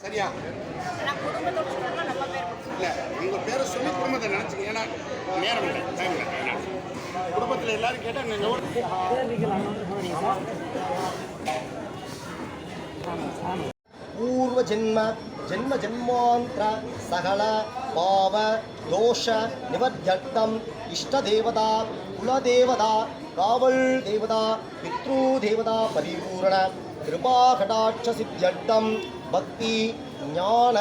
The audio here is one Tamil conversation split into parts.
சரியா இல்ல உங்க பேரை சொல்லி குடும்பத்தை நினைச்சுங்க ஏன்னா நேரம் இல்லை டைம் இல்லை எல்லாரும் பூர்வ ஜென்ம ஜென்ம ஜென்மாந்திர சகல பாவ தோஷ நிவர்த்தியர்த்தம் இஷ்டதேவதா குலதேவதா காவல் தேவதா பித்ரு தேவதா பரிபூரண கிருபா கடாட்ச சித்தியர்த்தம் பக்தி ஞான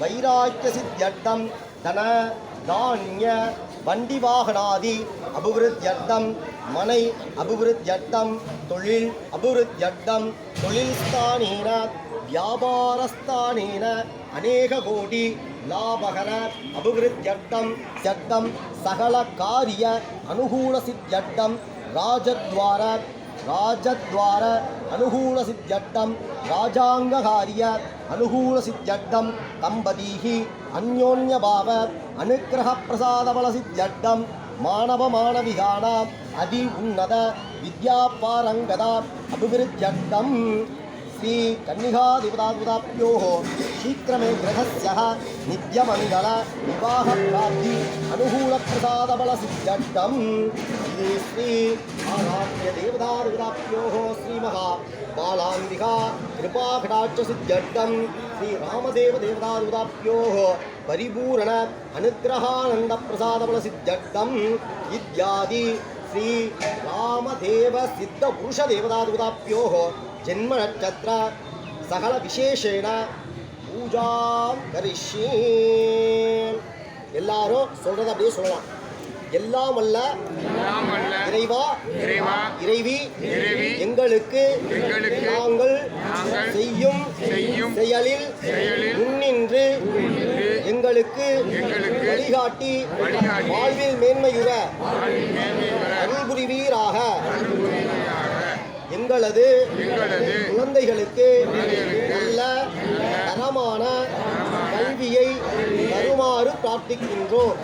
வைராக்கிய சித்தியர்த்தம் தன தானிய வண்டி வாகனாதி அபிவிருத்தியர்த்தம் மனை அபிவிருத்தியர்த்தம் தொழில் அபிவிருத்தியர்த்தம் தொழில் ஸ்தானேன ராஜத்வார ராஜத்வார அனுகூல சித்தியட்டம் ராஜாங்ககாரிய அனுகூல சித்தியட்டம் தம்பதீஹி அந்யோன்யபாவ அனுகிரக பிரசாதபல சித்தியட்டம் மாணவ மாணவிகானாம் அதி உன்னத வித்யாபாரங்கதா அபிவிருத்தியட்டம் శ్రీ కన్నిఘాధిపతాద్భుతాభ్యో శీక్రమే గ్రహస్య నిత్యమంగళ వివాహ ప్రాప్తి అనుకూల ప్రసాదబల సిద్ధం శ్రీ శ్రీ ఆరాధ్య దేవతాధిపతాభ్యో శ్రీమహా బాలాంబిక కృపాకటాక్ష సిద్ధం శ్రీ రామదేవ అనుగ్రహానంద ప్రసాదబల సిద్ధం ఇత్యాది శ్రీ రామదేవ సిద్ధ நட்சத்திர சகல விசேஷேன பூஜா கரிஷி எல்லாரும் சொல்றத அப்படியே சொல்லலாம் எல்லாம் அல்ல இறைவா இறைவா எங்களுக்கு நாங்கள் செய்யும் செயலில் முன்னின்று எங்களுக்கு வழிகாட்டி வாழ்வில் மேன்மையுற அருள் புரிவீராக. எங்களது குழந்தைகளுக்கு நல்ல தரமான கல்வியை தருமாறு பிரார்த்திக்கின்றோம்.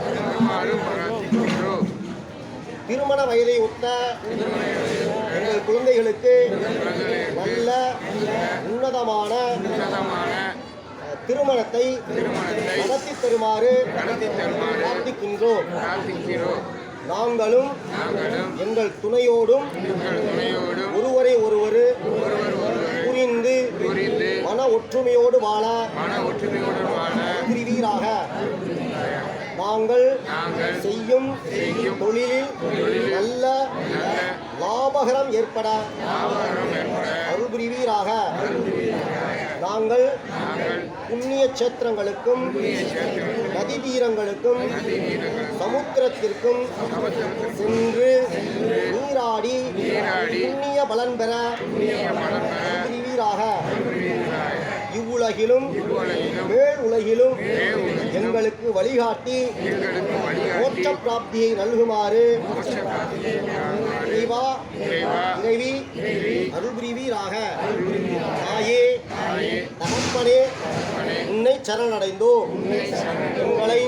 திருமண வயதை ஒத்த எங்கள் குழந்தைகளுக்கு நல்ல உன்னதமான திருமணத்தை நடத்தி தருமாறு பிரார்த்திக்கின்றோம். நாங்களும் எங்கள் துணையோடும் ஒருவரை ஒருவர் புரிந்து மன ஒற்றுமையோடு வாழ புரிவீராக நாங்கள் செய்யும் தொழிலில் நல்ல லாபகரம் ஏற்பட அருள் புரிவீராக நாங்கள் புண்ணிய சேத்திரங்களுக்கும் நதி தீரங்களுக்கும் சமுத்திரத்திற்கும் சென்று நீராடி புண்ணிய பலன் பெற புரிவீராக. இவ்வுலகிலும் மேல் உலகிலும் எங்களுக்கு வழிகாட்டி மோட்ச பிராப்தியை நல்குமாறு மோட்ச பிராப்தியை பெறுமாறு இறைவா இறைவி அருள் புரிவீராக தாயே தாயே தகப்பனே உன்னை சரணடைந்தோம். உங்களை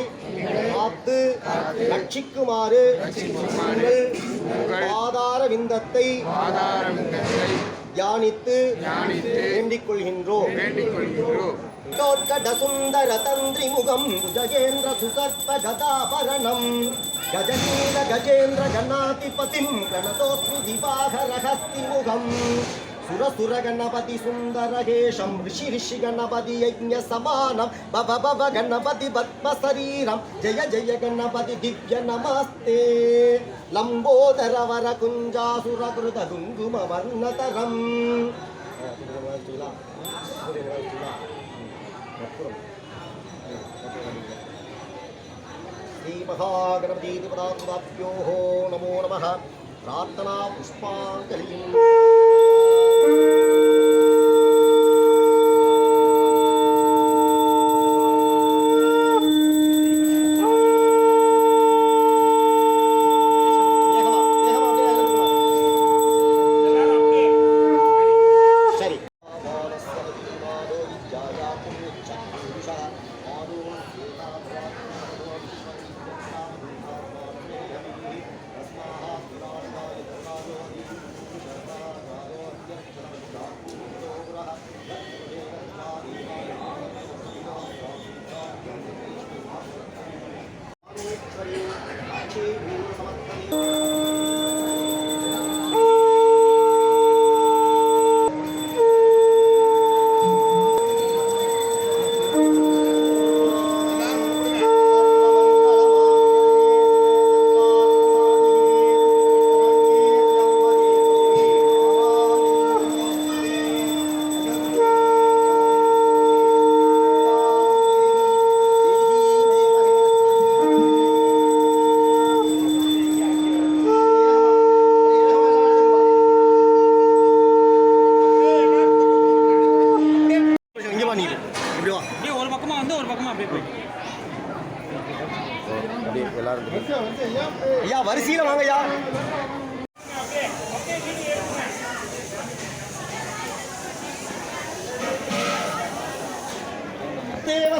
காத்து ரட்சிக்குமாறு உங்கள் ஆதார விந்தத்தை தியானித்து வேண்டிக் கொள்கின்றோம் சுந்தர தந்திரி முகம் புஜகேந்திர சுசர்ப்ப கதாபரணம். கஜநீல கஜேந்திர கணாதிபதிம் கணதோஸ்மி திவாகரஹஸ்தி முகம் సురసురగణపతి సుందరహేషం ఋషి ఋషి గణపతి యజ్ఞ సమానం భవ భవ గణపతి పద్మ శరీరం జయ జయ గణపతి దివ్య నమస్తే లంబోదరవర కుంజాసురకృత కుంగుమవర్ణతరం శ్రీమహాగణపతి నమో నమ ప్రార్థనా పుష్పాంజలి Thank you.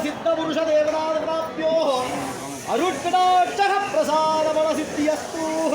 सिद्धपुरुषदेवताप्योः अरुट्कटाक्षः प्रसादमनसिद्धियस्तुः